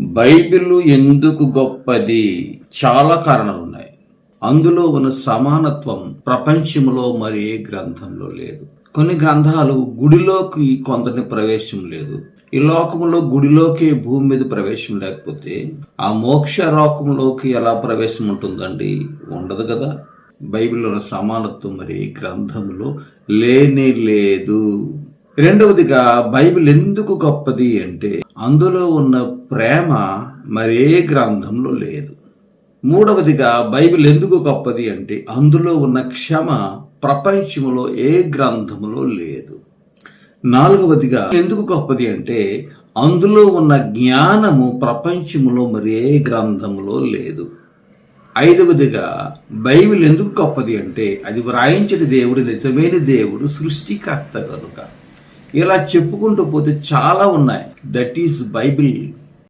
Bible ఎందుకు గొప్పది? చాలా కారణాలు ఉన్నాయి అందులో ఉన్న సమానత్వం ప్రపంచంలో మరి ఏ గ్రంథంలో లేదు. కొన్ని గ్రంథాలు గుడిలోకి కొందరిని ప్రవేశం లేదు. ఈ లోకంలో గుడిలోకి భూమి మీద ప్రవేశం లేకపోతే ఆ మోక్ష లోకంలోకి ఎలా ప్రవేశం ఉంటుందండి? ఉండదు కదా. బైబిల్లో ఉన్న సమానత్వం మరి ఈ గ్రంథంలో లేనే లేదు. రెండవదిగా బైబిల్ ఎందుకు గొప్పది అంటే అందులో ఉన్న ప్రేమ మరే గ్రంథంలో లేదు. మూడవదిగా బైబిల్ ఎందుకు గొప్పది అంటే అందులో ఉన్న క్షమ ప్రపంచంలో ఏ గ్రంథములో లేదు. నాలుగవదిగా ఎందుకు గొప్పది అంటే అందులో ఉన్న జ్ఞానము ప్రపంచములో మరే గ్రంథములో లేదు. ఐదవదిగా బైబిల్ ఎందుకు గొప్పది అంటే అది వ్రాయించిన దేవుడు నిజమైన దేవుడు సృష్టికర్త కనుక. ఇలా చెప్పుకుంటూ పోతే చాలా ఉన్నాయి. That is Bible